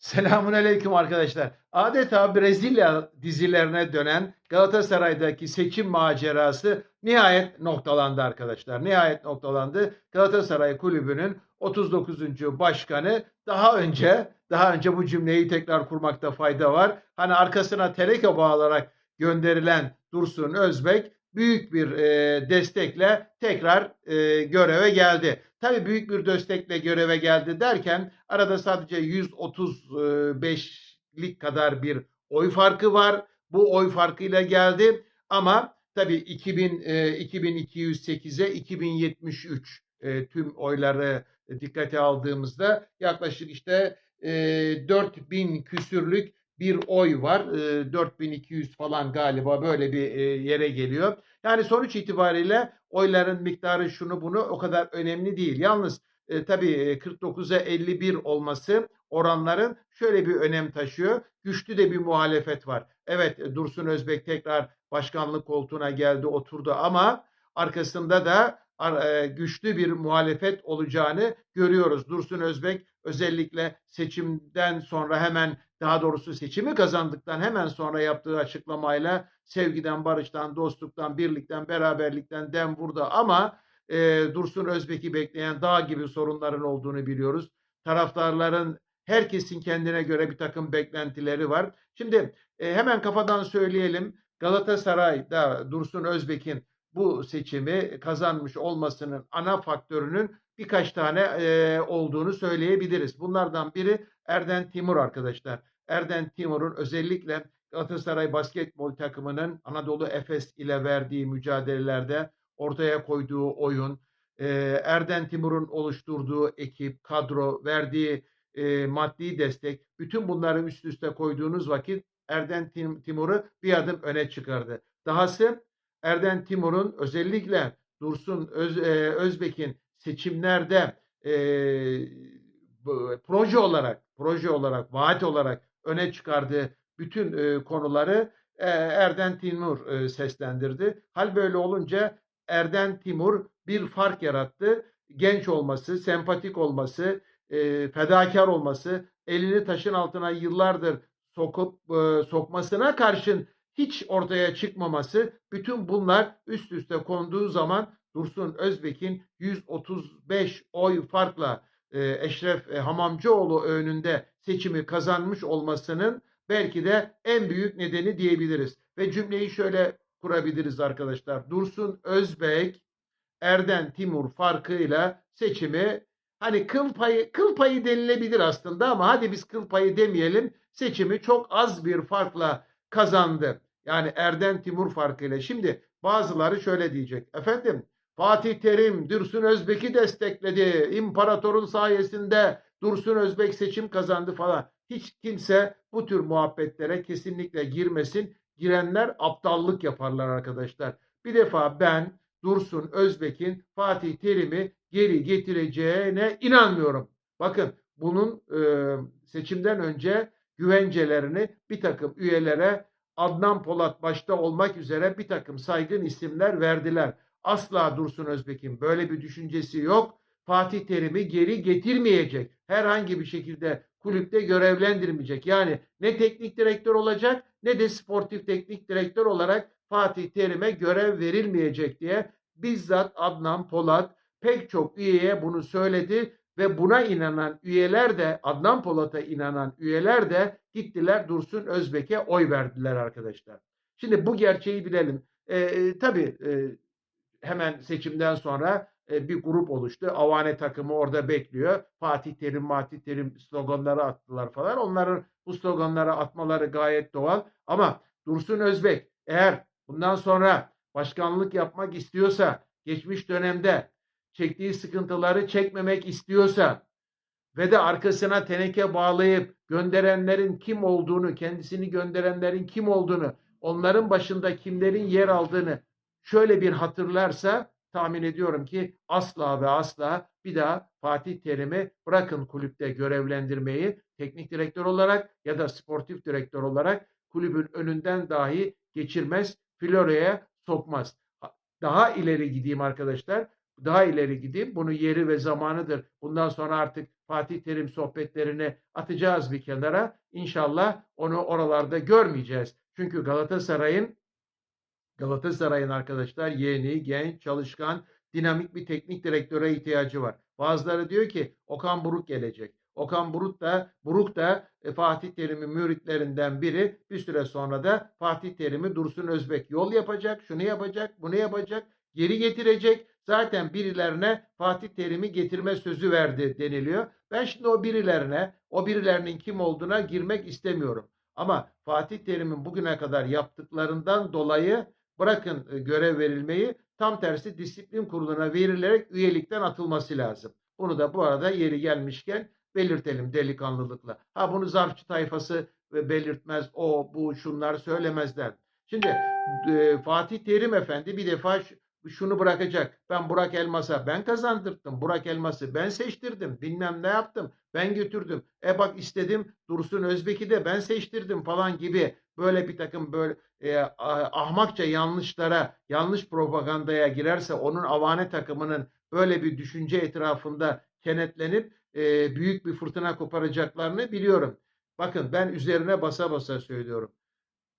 Selamun aleyküm arkadaşlar. Adeta Brezilya dizilerine dönen Galatasaray'daki seçim macerası nihayet noktalandı arkadaşlar. Nihayet noktalandı. Galatasaray Kulübü'nün 39. başkanı daha önce daha önce bu cümleyi tekrar kurmakta fayda var. Hani arkasına tereke bağlarak gönderilen Dursun Özbek büyük bir e, destekle tekrar e, göreve geldi. Tabii büyük bir destekle göreve geldi derken arada sadece 135'lik kadar bir oy farkı var. Bu oy farkıyla geldi ama tabii 2000 e, 2208'e 2073 e, tüm oyları dikkate aldığımızda yaklaşık işte e, 4000 küsürlük bir oy var. E, 4200 falan galiba böyle bir e, yere geliyor. Yani sonuç itibariyle oyların miktarı şunu bunu o kadar önemli değil. Yalnız e, tabii 49'a 51 olması oranların şöyle bir önem taşıyor. Güçlü de bir muhalefet var. Evet e, Dursun Özbek tekrar başkanlık koltuğuna geldi oturdu ama arkasında da e, güçlü bir muhalefet olacağını görüyoruz. Dursun Özbek özellikle seçimden sonra hemen daha doğrusu seçimi kazandıktan hemen sonra yaptığı açıklamayla sevgiden, barıştan, dostluktan, birlikten, beraberlikten dem burada ama e, Dursun Özbek'i bekleyen dağ gibi sorunların olduğunu biliyoruz. Taraftarların herkesin kendine göre bir takım beklentileri var. Şimdi e, hemen kafadan söyleyelim. Galatasaray'da Dursun Özbek'in bu seçimi kazanmış olmasının ana faktörünün birkaç tane e, olduğunu söyleyebiliriz. Bunlardan biri Erden Timur arkadaşlar. Erden Timur'un özellikle Galatasaray basketbol takımının Anadolu Efes ile verdiği mücadelelerde ortaya koyduğu oyun, e, Erden Timur'un oluşturduğu ekip, kadro, verdiği e, maddi destek, bütün bunları üst üste koyduğunuz vakit Erden Timur'u bir adım öne çıkardı. Dahası Erden Timur'un özellikle Dursun Öz, e, Özbek'in seçimlerde e, proje olarak, proje olarak, vaat olarak öne çıkardığı bütün e, konuları e, Erden Timur e, seslendirdi. Hal böyle olunca Erden Timur bir fark yarattı. Genç olması, sempatik olması, e, fedakar olması, elini taşın altına yıllardır sokup e, sokmasına karşın hiç ortaya çıkmaması, bütün bunlar üst üste konduğu zaman Dursun Özbek'in 135 oy farkla e, Eşref e, Hamamcıoğlu önünde seçimi kazanmış olmasının belki de en büyük nedeni diyebiliriz. Ve cümleyi şöyle kurabiliriz arkadaşlar. Dursun Özbek, Erden Timur farkıyla seçimi hani kıl payı kıl payı denilebilir aslında ama hadi biz kıl payı demeyelim. Seçimi çok az bir farkla kazandı. Yani Erden Timur farkıyla. Şimdi bazıları şöyle diyecek. Efendim Fatih Terim Dursun Özbek'i destekledi. İmparatorun sayesinde Dursun Özbek seçim kazandı falan. Hiç kimse bu tür muhabbetlere kesinlikle girmesin. Girenler aptallık yaparlar arkadaşlar. Bir defa ben Dursun Özbek'in Fatih Terim'i geri getireceğine inanmıyorum. Bakın bunun e, seçimden önce güvencelerini bir takım üyelere Adnan Polat başta olmak üzere bir takım saygın isimler verdiler. Asla Dursun Özbek'in böyle bir düşüncesi yok. Fatih Terim'i geri getirmeyecek. Herhangi bir şekilde kulüpte görevlendirmeyecek. Yani ne teknik direktör olacak ne de sportif teknik direktör olarak Fatih Terim'e görev verilmeyecek diye bizzat Adnan Polat pek çok üyeye bunu söyledi ve buna inanan üyeler de Adnan Polat'a inanan üyeler de gittiler Dursun Özbek'e oy verdiler arkadaşlar. Şimdi bu gerçeği bilelim. Ee, tabii e, hemen seçimden sonra e, bir grup oluştu. Avane takımı orada bekliyor. Fatih Terim, Fatih Terim sloganları attılar falan. Onların bu sloganları atmaları gayet doğal. Ama Dursun Özbek eğer bundan sonra başkanlık yapmak istiyorsa, geçmiş dönemde çektiği sıkıntıları çekmemek istiyorsa ve de arkasına teneke bağlayıp gönderenlerin kim olduğunu, kendisini gönderenlerin kim olduğunu, onların başında kimlerin yer aldığını şöyle bir hatırlarsa tahmin ediyorum ki asla ve asla bir daha Fatih Terim'i bırakın kulüpte görevlendirmeyi teknik direktör olarak ya da sportif direktör olarak kulübün önünden dahi geçirmez, Florya'ya sokmaz. Daha ileri gideyim arkadaşlar. Daha ileri gideyim. Bunu yeri ve zamanıdır. Bundan sonra artık Fatih Terim sohbetlerini atacağız bir kenara. İnşallah onu oralarda görmeyeceğiz. Çünkü Galatasaray'ın Galatasaray'ın arkadaşlar yeni, genç, çalışkan, dinamik bir teknik direktöre ihtiyacı var. Bazıları diyor ki Okan Buruk gelecek. Okan Buruk da Buruk da e, Fatih Terim'in müritlerinden biri. Bir süre sonra da Fatih Terim'i Dursun Özbek yol yapacak, şunu yapacak, bunu yapacak, geri getirecek. Zaten birilerine Fatih Terim'i getirme sözü verdi deniliyor. Ben şimdi o birilerine, o birilerinin kim olduğuna girmek istemiyorum. Ama Fatih Terim'in bugüne kadar yaptıklarından dolayı bırakın e, görev verilmeyi tam tersi disiplin kuruluna verilerek üyelikten atılması lazım. Bunu da bu arada yeri gelmişken belirtelim delikanlılıkla. Ha bunu zarfçı tayfası e, belirtmez, o bu şunlar söylemezler. Şimdi e, Fatih Terim Efendi bir defa şunu bırakacak. Ben Burak Elmas'a ben kazandırdım. Burak Elmas'ı ben seçtirdim. Bilmem ne yaptım. Ben götürdüm. E bak istedim Dursun Özbek'i de ben seçtirdim falan gibi böyle bir takım böyle e, a- ahmakça yanlışlara, yanlış propagandaya girerse onun avane takımının böyle bir düşünce etrafında kenetlenip e, büyük bir fırtına koparacaklarını biliyorum. Bakın ben üzerine basa basa söylüyorum.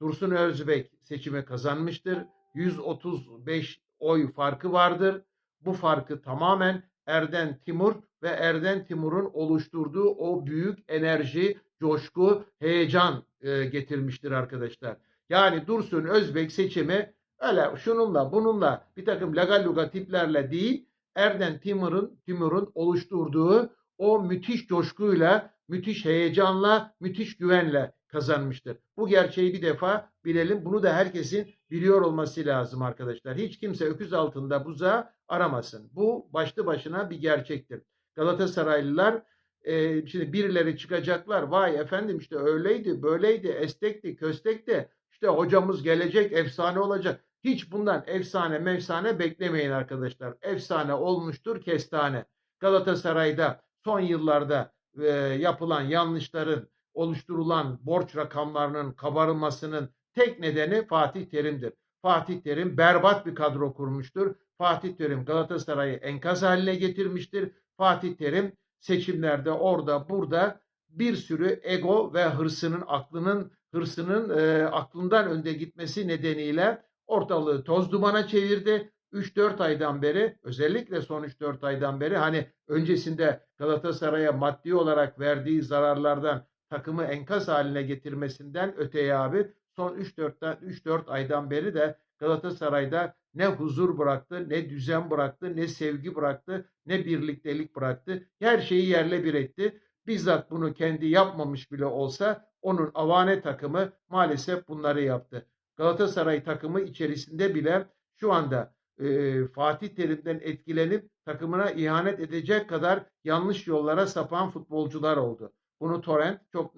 Dursun Özbek seçimi kazanmıştır. 135 oy farkı vardır. Bu farkı tamamen Erden Timur ve Erden Timur'un oluşturduğu o büyük enerji, coşku, heyecan e, getirmiştir arkadaşlar. Yani Dursun Özbek seçimi öyle şununla bununla bir takım lagaluga tiplerle değil Erden Timur'un Timur'un oluşturduğu o müthiş coşkuyla, müthiş heyecanla, müthiş güvenle kazanmıştır. Bu gerçeği bir defa bilelim. Bunu da herkesin biliyor olması lazım arkadaşlar. Hiç kimse öküz altında buzağı aramasın. Bu başlı başına bir gerçektir. Galatasaraylılar e, şimdi birileri çıkacaklar. Vay efendim işte öyleydi, böyleydi, estekti, köstekti. İşte hocamız gelecek, efsane olacak. Hiç bundan efsane mefsane beklemeyin arkadaşlar. Efsane olmuştur kestane. Galatasaray'da son yıllarda e, yapılan yanlışların, oluşturulan borç rakamlarının kabarmasının tek nedeni Fatih Terim'dir. Fatih Terim berbat bir kadro kurmuştur. Fatih Terim Galatasaray'ı enkaz haline getirmiştir. Fatih Terim seçimlerde orada burada bir sürü ego ve hırsının aklının hırsının e, aklından önde gitmesi nedeniyle ortalığı toz dumana çevirdi. 3-4 aydan beri özellikle son 3-4 aydan beri hani öncesinde Galatasaray'a maddi olarak verdiği zararlardan takımı enkaz haline getirmesinden öteye abi son 3-4'ten 3-4 aydan beri de Galatasaray'da ne huzur bıraktı, ne düzen bıraktı, ne sevgi bıraktı, ne birliktelik bıraktı. Her şeyi yerle bir etti. Bizzat bunu kendi yapmamış bile olsa onun avane takımı maalesef bunları yaptı. Galatasaray takımı içerisinde bile şu anda e, Fatih Terim'den etkilenip takımına ihanet edecek kadar yanlış yollara sapan futbolcular oldu. Bunu Torrent çok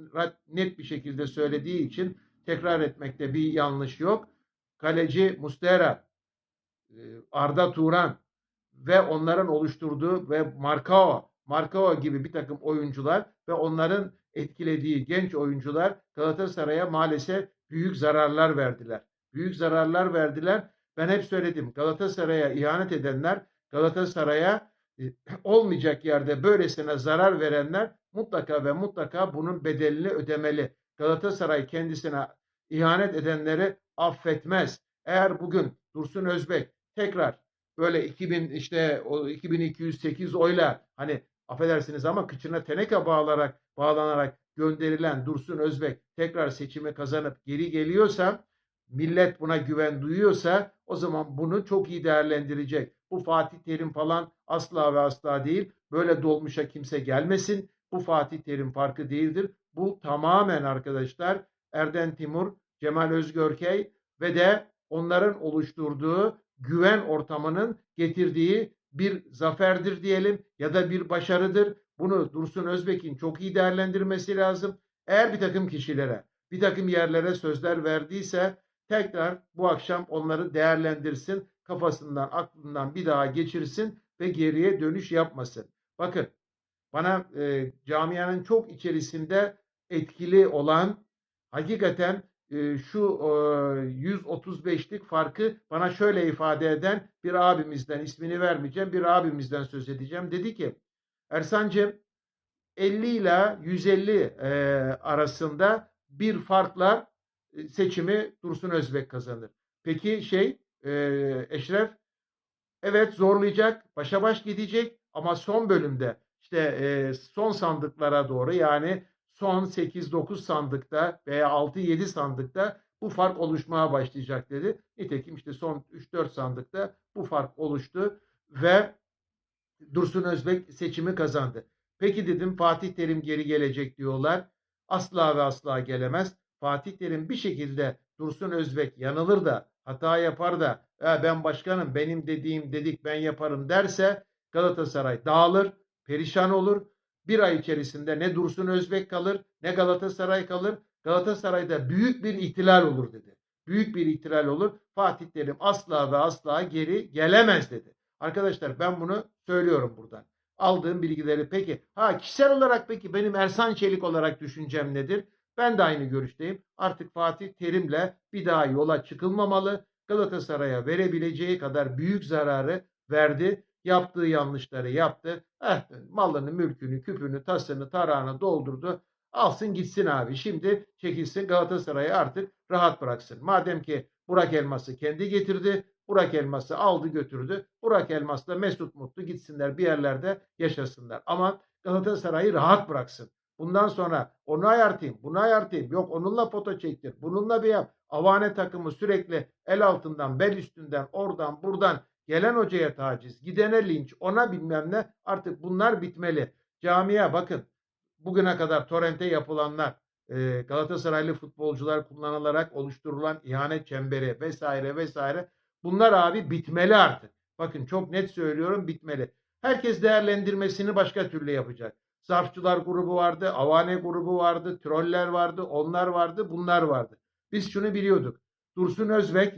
net bir şekilde söylediği için tekrar etmekte bir yanlış yok. Kaleci Mustera, e, Arda Turan ve onların oluşturduğu ve Marcao, Marcao gibi bir takım oyuncular ve onların etkilediği genç oyuncular Galatasaray'a maalesef büyük zararlar verdiler. Büyük zararlar verdiler. Ben hep söyledim Galatasaray'a ihanet edenler, Galatasaray'a e, olmayacak yerde böylesine zarar verenler mutlaka ve mutlaka bunun bedelini ödemeli. Galatasaray kendisine ihanet edenleri affetmez. Eğer bugün Dursun Özbek tekrar böyle 2000 işte o 2208 oyla hani affedersiniz ama kıçına teneke bağlarak bağlanarak gönderilen Dursun Özbek tekrar seçimi kazanıp geri geliyorsa millet buna güven duyuyorsa o zaman bunu çok iyi değerlendirecek. Bu Fatih Terim falan asla ve asla değil. Böyle dolmuşa kimse gelmesin. Bu Fatih Terim farkı değildir. Bu tamamen arkadaşlar Erden Timur, Cemal Özgörkey ve de onların oluşturduğu güven ortamının getirdiği bir zaferdir diyelim ya da bir başarıdır. Bunu Dursun Özbek'in çok iyi değerlendirmesi lazım. Eğer bir takım kişilere, bir takım yerlere sözler verdiyse tekrar bu akşam onları değerlendirsin, kafasından, aklından bir daha geçirsin ve geriye dönüş yapmasın. Bakın bana e, camianın çok içerisinde etkili olan hakikaten e, şu e, 135'lik farkı bana şöyle ifade eden bir abimizden ismini vermeyeceğim bir abimizden söz edeceğim. Dedi ki Ersancığım 50 ile 150 e, arasında bir farkla e, seçimi Dursun Özbek kazanır. Peki şey e, Eşref evet zorlayacak, başa baş gidecek ama son bölümde işte e, son sandıklara doğru yani son 8-9 sandıkta veya 6-7 sandıkta bu fark oluşmaya başlayacak dedi. Nitekim işte son 3-4 sandıkta bu fark oluştu ve Dursun Özbek seçimi kazandı. Peki dedim Fatih Terim geri gelecek diyorlar. Asla ve asla gelemez. Fatih Terim bir şekilde Dursun Özbek yanılır da hata yapar da "Ya ben başkanım benim dediğim dedik ben yaparım derse Galatasaray dağılır, perişan olur. Bir ay içerisinde ne Dursun Özbek kalır ne Galatasaray kalır. Galatasaray'da büyük bir ihtilal olur dedi. Büyük bir ihtilal olur. Fatih Terim asla ve asla geri gelemez dedi. Arkadaşlar ben bunu söylüyorum buradan. Aldığım bilgileri peki. Ha kişisel olarak peki benim Ersan Çelik olarak düşüncem nedir? Ben de aynı görüşteyim. Artık Fatih Terim'le bir daha yola çıkılmamalı. Galatasaray'a verebileceği kadar büyük zararı verdi. Yaptığı yanlışları yaptı. Eh, malını, mülkünü, küpünü, tasını, tarağını doldurdu. Alsın gitsin abi. Şimdi çekilsin Galatasaray'ı artık rahat bıraksın. Madem ki Burak Elmas'ı kendi getirdi. Burak Elmas'ı aldı götürdü. Burak Elmas'la Mesut Mutlu gitsinler bir yerlerde yaşasınlar. Ama Galatasaray'ı rahat bıraksın. Bundan sonra onu ayartayım, bunu ayartayım. Yok onunla foto çektir, bununla bir yap. Avane takımı sürekli el altından, bel üstünden, oradan, buradan gelen hocaya taciz, gidene linç, ona bilmem ne. Artık bunlar bitmeli. Camiye bakın. Bugüne kadar Torrent'e yapılanlar, Galatasaraylı futbolcular kullanılarak oluşturulan ihanet çemberi vesaire vesaire. Bunlar abi bitmeli artık. Bakın çok net söylüyorum bitmeli. Herkes değerlendirmesini başka türlü yapacak. Zarfçılar grubu vardı, Avane grubu vardı, troller vardı, onlar vardı, bunlar vardı. Biz şunu biliyorduk. Dursun Özbek,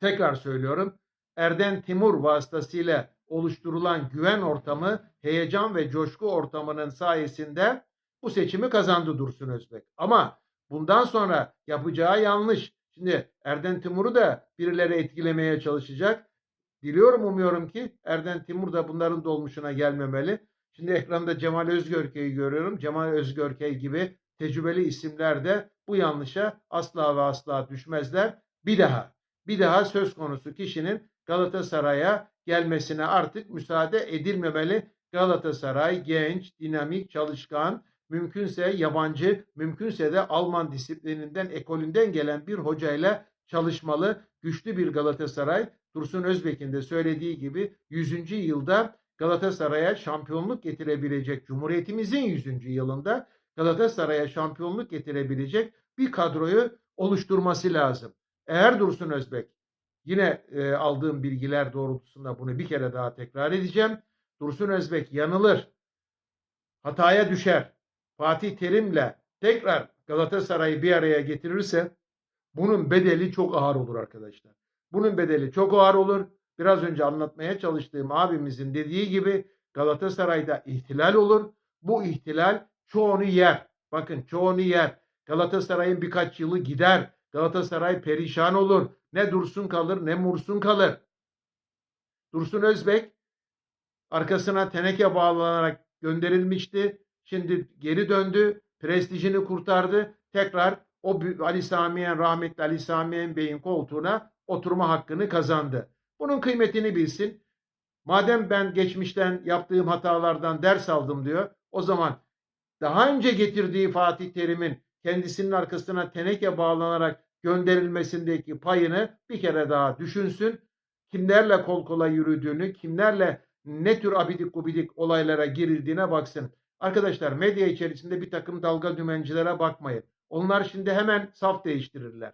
tekrar söylüyorum, Erden Timur vasıtasıyla oluşturulan güven ortamı, heyecan ve coşku ortamının sayesinde bu seçimi kazandı Dursun Özbek. Ama bundan sonra yapacağı yanlış. Şimdi Erden Timur'u da birileri etkilemeye çalışacak. Diliyorum umuyorum ki Erden Timur da bunların dolmuşuna gelmemeli. Şimdi ekranda Cemal Özgörkey'i görüyorum. Cemal Özgörkey gibi tecrübeli isimler de bu yanlışa asla ve asla düşmezler. Bir daha, bir daha söz konusu kişinin Galatasaray'a gelmesine artık müsaade edilmemeli. Galatasaray genç, dinamik, çalışkan, mümkünse yabancı, mümkünse de Alman disiplininden, ekolünden gelen bir hocayla çalışmalı. Güçlü bir Galatasaray, Dursun Özbek'in de söylediği gibi 100. yılda Galatasaray'a şampiyonluk getirebilecek, Cumhuriyetimizin 100. yılında Galatasaray'a şampiyonluk getirebilecek bir kadroyu oluşturması lazım. Eğer Dursun Özbek, yine e, aldığım bilgiler doğrultusunda bunu bir kere daha tekrar edeceğim. Dursun Özbek yanılır, hataya düşer. Fatih Terim'le tekrar Galatasaray'ı bir araya getirirse bunun bedeli çok ağır olur arkadaşlar. Bunun bedeli çok ağır olur. Biraz önce anlatmaya çalıştığım abimizin dediği gibi Galatasaray'da ihtilal olur. Bu ihtilal çoğunu yer. Bakın çoğunu yer. Galatasaray'ın birkaç yılı gider. Galatasaray perişan olur. Ne Dursun kalır ne Mursun kalır. Dursun Özbek arkasına teneke bağlanarak gönderilmişti. Şimdi geri döndü. Prestijini kurtardı. Tekrar o Ali Samiyen rahmetli Ali Samiyen Bey'in koltuğuna oturma hakkını kazandı. Bunun kıymetini bilsin. Madem ben geçmişten yaptığım hatalardan ders aldım diyor. O zaman daha önce getirdiği Fatih Terim'in kendisinin arkasına teneke bağlanarak gönderilmesindeki payını bir kere daha düşünsün. Kimlerle kol kola yürüdüğünü, kimlerle ne tür abidik gubidik olaylara girildiğine baksın. Arkadaşlar medya içerisinde bir takım dalga dümencilere bakmayın. Onlar şimdi hemen saf değiştirirler.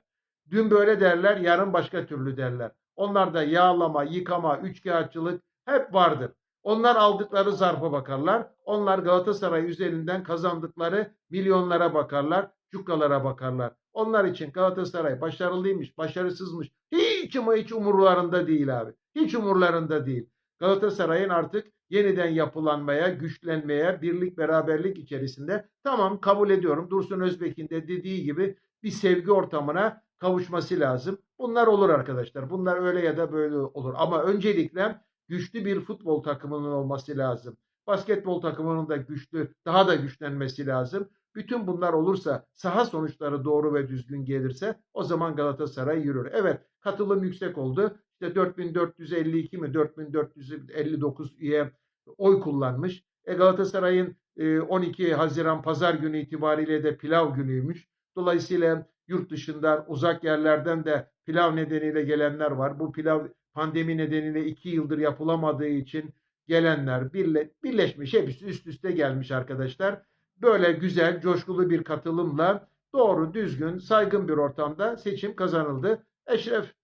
Dün böyle derler, yarın başka türlü derler. Onlarda yağlama, yıkama, üçkağıtçılık hep vardır. Onlar aldıkları zarfa bakarlar. Onlar Galatasaray üzerinden kazandıkları milyonlara bakarlar, cukkalara bakarlar. Onlar için Galatasaray başarılıymış, başarısızmış. Hiç ama hiç umurlarında değil abi. Hiç umurlarında değil. Galatasaray'ın artık yeniden yapılanmaya, güçlenmeye, birlik beraberlik içerisinde tamam kabul ediyorum. Dursun Özbek'in de dediği gibi bir sevgi ortamına kavuşması lazım. Bunlar olur arkadaşlar. Bunlar öyle ya da böyle olur. Ama öncelikle güçlü bir futbol takımının olması lazım. Basketbol takımının da güçlü, daha da güçlenmesi lazım. Bütün bunlar olursa, saha sonuçları doğru ve düzgün gelirse o zaman Galatasaray yürür. Evet, katılım yüksek oldu. İşte 4452 mi 4459 üye oy kullanmış. E Galatasaray'ın e, 12 Haziran pazar günü itibariyle de pilav günüymüş. Dolayısıyla yurt dışından uzak yerlerden de pilav nedeniyle gelenler var. Bu pilav pandemi nedeniyle iki yıldır yapılamadığı için gelenler birle, birleşmiş hepsi üst üste gelmiş arkadaşlar. Böyle güzel coşkulu bir katılımla doğru düzgün saygın bir ortamda seçim kazanıldı. Eşref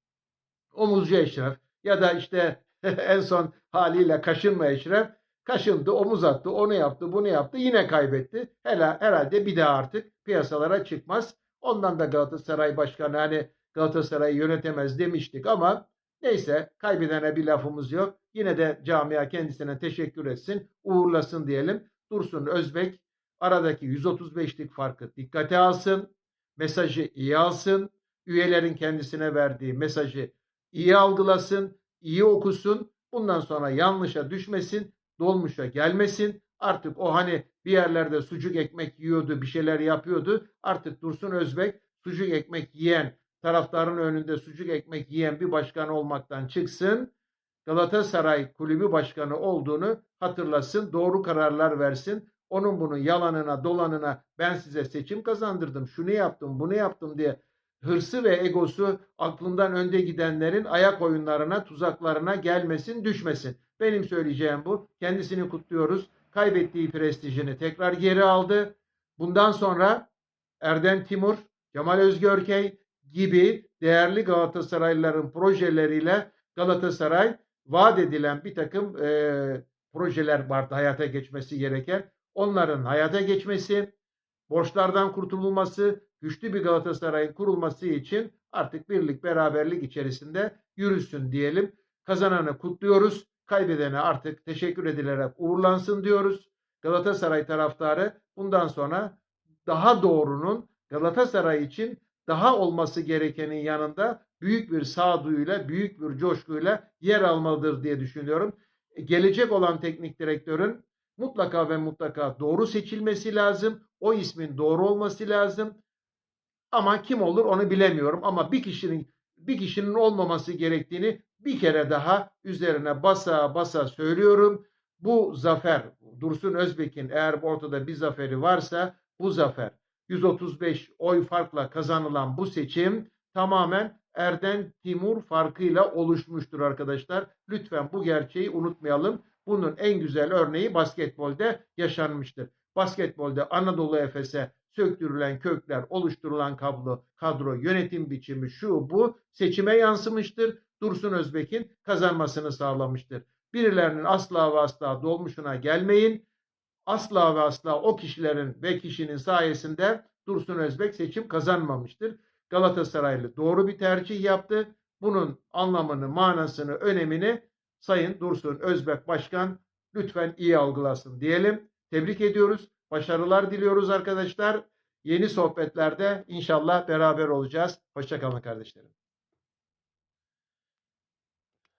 omuzcu Eşref ya da işte en son haliyle kaşınma Eşref kaşındı, omuz attı, onu yaptı, bunu yaptı, yine kaybetti. Hela, herhalde bir daha artık piyasalara çıkmaz. Ondan da Galatasaray Başkanı hani Galatasaray'ı yönetemez demiştik ama neyse kaybedene bir lafımız yok. Yine de camia kendisine teşekkür etsin, uğurlasın diyelim. Dursun Özbek aradaki 135'lik farkı dikkate alsın, mesajı iyi alsın, üyelerin kendisine verdiği mesajı iyi algılasın, iyi okusun. Bundan sonra yanlışa düşmesin, dolmuşa gelmesin. Artık o hani bir yerlerde sucuk ekmek yiyordu, bir şeyler yapıyordu. Artık Dursun Özbek sucuk ekmek yiyen, taraftarın önünde sucuk ekmek yiyen bir başkan olmaktan çıksın. Galatasaray kulübü başkanı olduğunu hatırlasın, doğru kararlar versin. Onun bunun yalanına, dolanına ben size seçim kazandırdım, şunu yaptım, bunu yaptım diye hırsı ve egosu aklından önde gidenlerin ayak oyunlarına, tuzaklarına gelmesin, düşmesin. Benim söyleyeceğim bu. Kendisini kutluyoruz. Kaybettiği prestijini tekrar geri aldı. Bundan sonra Erden Timur, Cemal Özgörkey gibi değerli Galatasaraylıların projeleriyle Galatasaray vaat edilen bir takım e, projeler vardı hayata geçmesi gereken. Onların hayata geçmesi, borçlardan kurtululması, güçlü bir Galatasaray'ın kurulması için artık birlik beraberlik içerisinde yürüsün diyelim. Kazananı kutluyoruz. Kaybedene artık teşekkür edilerek uğurlansın diyoruz. Galatasaray taraftarı bundan sonra daha doğrunun Galatasaray için daha olması gerekenin yanında büyük bir sağduyuyla, büyük bir coşkuyla yer almalıdır diye düşünüyorum. Gelecek olan teknik direktörün mutlaka ve mutlaka doğru seçilmesi lazım. O ismin doğru olması lazım. Ama kim olur onu bilemiyorum. Ama bir kişinin bir kişinin olmaması gerektiğini bir kere daha üzerine basa basa söylüyorum. Bu zafer Dursun Özbek'in eğer ortada bir zaferi varsa bu zafer 135 oy farkla kazanılan bu seçim tamamen Erden Timur farkıyla oluşmuştur arkadaşlar. Lütfen bu gerçeği unutmayalım. Bunun en güzel örneği basketbolde yaşanmıştır. Basketbolde Anadolu Efes'e söktürülen kökler, oluşturulan kablo, kadro, yönetim biçimi şu bu seçime yansımıştır. Dursun Özbek'in kazanmasını sağlamıştır. Birilerinin asla ve asla dolmuşuna gelmeyin. Asla ve asla o kişilerin ve kişinin sayesinde Dursun Özbek seçim kazanmamıştır. Galatasaraylı doğru bir tercih yaptı. Bunun anlamını, manasını, önemini Sayın Dursun Özbek Başkan lütfen iyi algılasın diyelim. Tebrik ediyoruz. Başarılar diliyoruz arkadaşlar. Yeni sohbetlerde inşallah beraber olacağız. Hoşçakalın kardeşlerim.